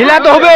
হিলাতে হবে